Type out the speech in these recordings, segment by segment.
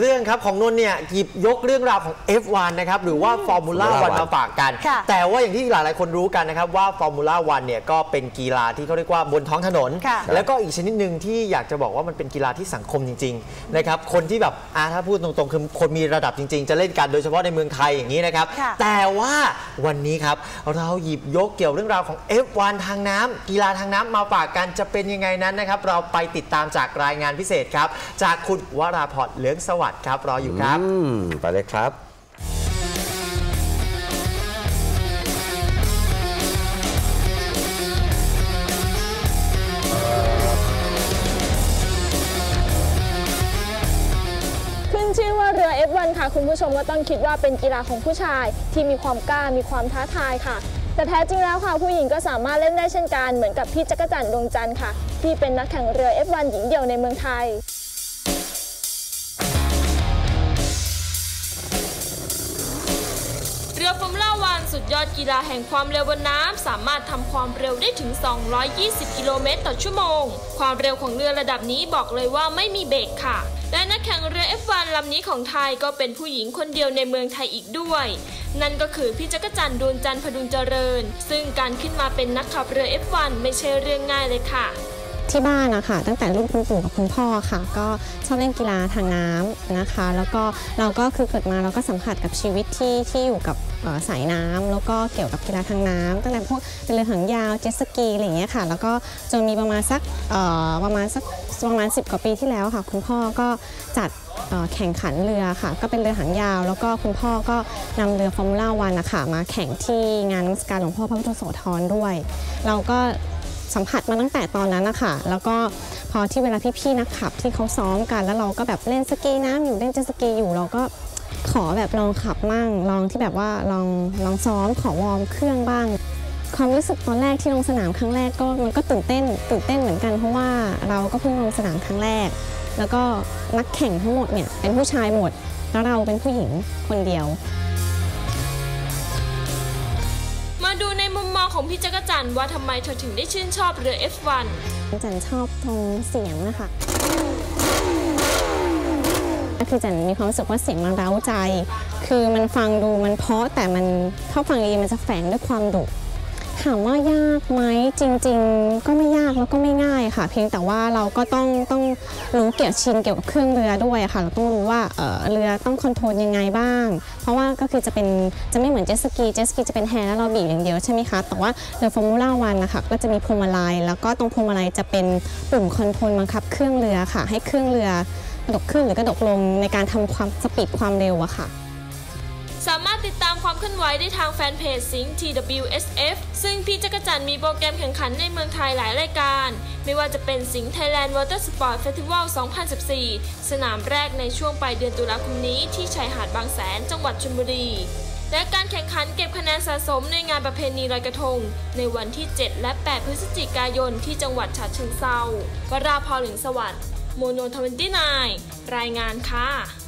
เรื่องครับของนนท์เนี่ยหยิบยกเรื่องราวของ F1 นะครับหรือว่าฟอร์มูล่า Formula วัน One มาฝากกันค่ะแต่ว่าอย่างที่หลายๆคนรู้กันนะครับว่าฟอร์มูล่าวันเนี่ยก็เป็นกีฬาที่เขาเรียกว่าบนท้องถนนค่ะแล้วก็อีกชนิดหนึ่งที่อยากจะบอกว่ามันเป็นกีฬาที่สังคมจริงๆนะครับคนที่แบบอ่าถ้าพูดตรงๆคือคนมีระดับจริง ๆ จะเล่นกันโดยเฉพาะในเมืองไทยอย่างนี้นะครับค่ะแต่ว่าวันนี้ครับเราหยิบยกเกี่ยวเรื่องราวของ F1 ทางน้ำกีฬาทางน้ำมาฝากกันจะเป็นยังไงนั้นนะครับเราไปติดตามจากรายงานพิเศษครับจากคุณวราพรเหลืองสวัสดิ์ครับ รออยู่ครับอืมไปเลยครับขึ้นชื่อว่าเรือ F1 ค่ะ คุณผู้ชมก็ต้องคิดว่าเป็นกีฬาของผู้ชายที่มีความกล้ามีความท้าทายค่ะ แต่แท้จริงแล้วค่ะ ผู้หญิงก็สามารถเล่นได้เช่นกันเหมือนกับพี่จักรจันทร์ดวงจันทร์ค่ะ ที่เป็นนักแข่งเรือ F1 หญิงเดี่ยวในเมืองไทย รือฟอร์มูล่าวันสุดยอดกีฬาแห่งความเร็วบนน้ำสามารถทำความเร็วได้ถึง 220 กิโลเมตรต่อชั่วโมง ความเร็วของเรือระดับนี้บอกเลยว่าไม่มีเบรกค่ะ และนักแข่งเรือ F1 ลำนี้ของไทยก็เป็นผู้หญิงคนเดียวในเมืองไทยอีกด้วย นั่นก็คือพี่จักรจันต์ดวงจันทร์พดุงเจริญ ซึ่งการขึ้นมาเป็นนักขับเรือ F1 ไม่ใช่เรื่องง่ายเลยค่ะ ที่บ้านนะคะตั้งแต่รุ่นคุณปู่กับคุณพ่อค่ะ ก็ชอบเล่นกีฬาทางน้ำนะคะ แล้วก็เราก็คือเกิดมาเราก็สัมผัสกับชีวิตที่ที่อยู่กับสายน้ำแล้วก็เกี่ยวกับกีฬาทางน้ำตั้งแต่พวกเรือหางยาวเจ็ตสกีอะไรอย่างเงี้ยค่ะ แล้วก็จนมีประมาณสักประมาณสักประมาณ 10 กว่าปีที่แล้วค่ะ คุณพ่อก็จัดแข่งขันเรือค่ะ ก็เป็นเรือหางยาว แล้วก็คุณพ่อก็นำเรือฟอร์มูล่าวันนะคะมาแข่งที่งานนมัสการหลวงพ่อพระพุทธโสธรด้วย เราก็ สัมผัสมาตั้งแต่ตอนนั้นนะคะแล้วก็พอที่เวลาพี่ๆนักขับที่เขาซ้อมกันแล้วเราก็แบบเล่นสกีน้ำอยู่เล่นเจ็ตสกีอยู่เราก็ขอแบบลองขับมั่งลองที่แบบว่าลองลองซ้อมขอวอร์มเครื่องบ้าง ความรู้สึกตอนแรกที่ลงสนามครั้งแรกก็มันก็ตื่นเต้นตื่นเต้นเหมือนกันเพราะว่าเราก็เพิ่งลงสนามครั้งแรก แล้วก็นักแข่งทั้งหมดเนี่ยเป็นผู้ชายหมด แล้วเราเป็นผู้หญิงคนเดียว ดูในมุมมองของพี่จักรจันว่าทำไมเธอถึงได้ชื่นชอบเรือ F1 จันชอบตรงเสียงนะคะคือจันมีความรู้สึกว่าเสียงมันเร้าใจ คือมันฟังดูมันเพาะแต่มันถ้าฟังดีมันจะแฝงด้วยความดุ ถามว่ายากไหมจริง ๆ ก็ไม่ยากแล้วก็ไม่ง่ายค่ะ เพียงแต่ว่าเราก็ต้องต้องรู้เกี่ยวชินเกี่ยวกับเครื่องเรือด้วยค่ะ เราต้องรู้ว่าเออเรือต้องคอนโทรลยังไงบ้าง เพราะว่าก็คือจะเป็นจะไม่เหมือนเจสกีเจสกีจะเป็นแฮนด์แล้วเราบีบอย่างเดียวใช่ไหมคะแต่ว่าเรือฟอร์มูล่าวันนะคะก็จะมีพวงมาลัยแล้วก็ตรงพวงมาลัยจะเป็นปุ่มคอนโทรลบังคับเครื่องเรือค่ะ ให้เครื่องเรือกระดกขึ้นหรือกระดกลงในการทำความสปีดความเร็วอะค่ะ ติดตามความเคลื่อนไหวได้ทางแฟนเพจสิง TWSF ซึ่งพี่จักรจันมีโปรแกรมแข่งขันในเมืองไทยหลายรายการ ไม่ว่าจะเป็นสิง Thailand Water Sport Festival 2014 สนามแรกในช่วงปลายเดือนตุลาคมนี้ที่ชายหาดบางแสนจังหวัดชลบุรีและการแข่งขันเก็บคะแนนสะสมในงานประเพณีลอยกระทง ในวันที่ 7 และ 8 พฤศจิกายนที่จังหวัดฉะเชิงเทราวราพรหลิงสวัสดิ์โมโนทวันตี้นรายงานค่ะ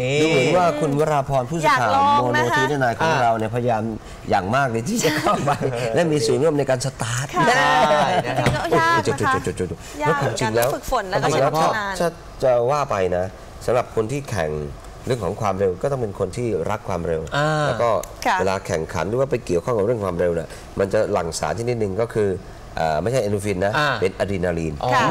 นี่ ดูเหมือนว่าคุณวราพรผู้สื่อข่าวอยากลองโมโนนะคะ ทีนายของอ่าเราเนี่ยพยายามอย่างมากเลยที่จะเข้าไป และมีส่วนร่วมในการสตาร์ทค่ะได้จริงๆก็ยากจุดนะคะ จุดจุดจุดยากแล้วความจริงแล้วการฝึกฝนและความจริงแล้วก็ถ้าชำนาญ ถ้าจะว่าไปนะสำหรับคนที่แข่งเรื่องของความเร็วก็ต้องเป็นคนที่รักความเร็ว อ่า แล้วก็ค่ะเวลาแข่งขันหรือว่าไปเกี่ยวข้องกับเรื่องความเร็วเนี่ยมันจะหลั่งสารที่นิดนึงก็คือเอ่อไม่ใช่เอนโดรฟินนะ อ่า เป็นอะดรีนาลีน อ๋อค่ะ